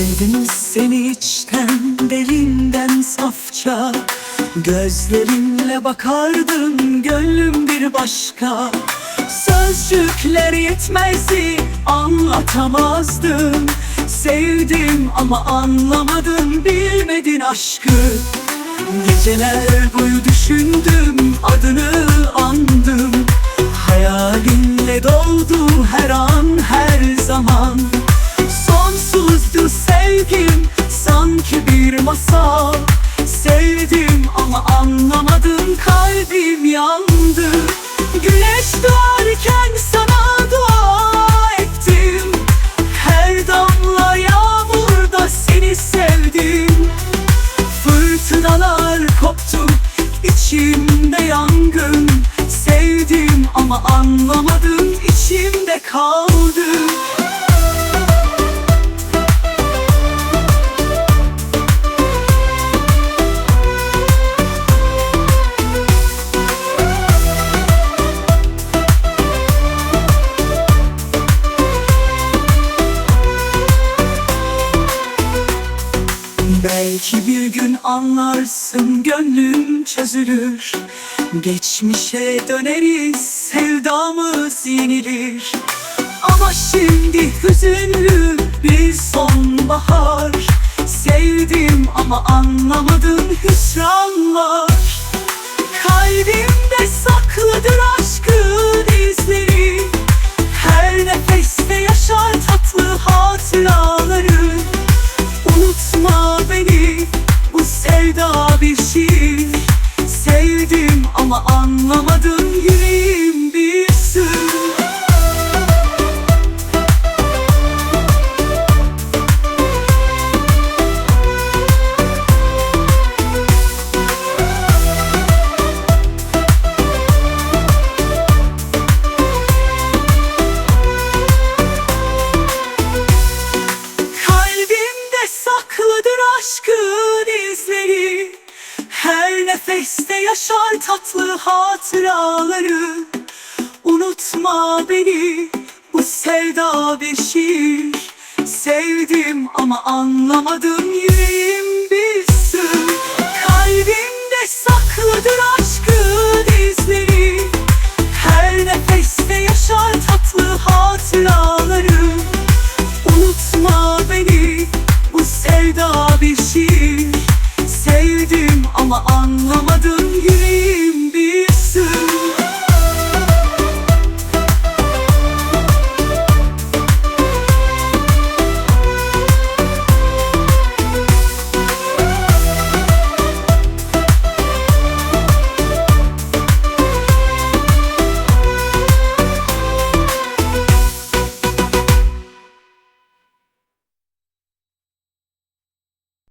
Sevdim seni içten derinden safça. Gözlerinle bakardın gönlüm bir başka. Sözcükler yetmezdi anlatamazdım Sevdim ama anlamadın bilmedin aşkı. Geceler boyu düşündüm adını andım. Hayalinle doldu her an. Sevdim ama anlamadım kalbim yandı. Güneş doğarken sana dua ettim. Her damla yağmurda seni sevdim. Fırtınalar koptu içimde yangın. Sevdim ama anlamadım içimde kaldı Belki bir gün anlarsın gönlüm çözülür. Geçmişe döneriz sevdamız yenilir. Ama şimdi hüzünlü bir sonbahar. Sevdim ama anlamadım hüsranlar bir şiir Sevdim ama anlamadım yüreğim nefeste yaşar tatlı hatıraları. Unutma beni bu sevda bir şiir. Sevdim ama anlamadım yüreğim bir sır. Kalbimde saklıdır izleri anlamadım.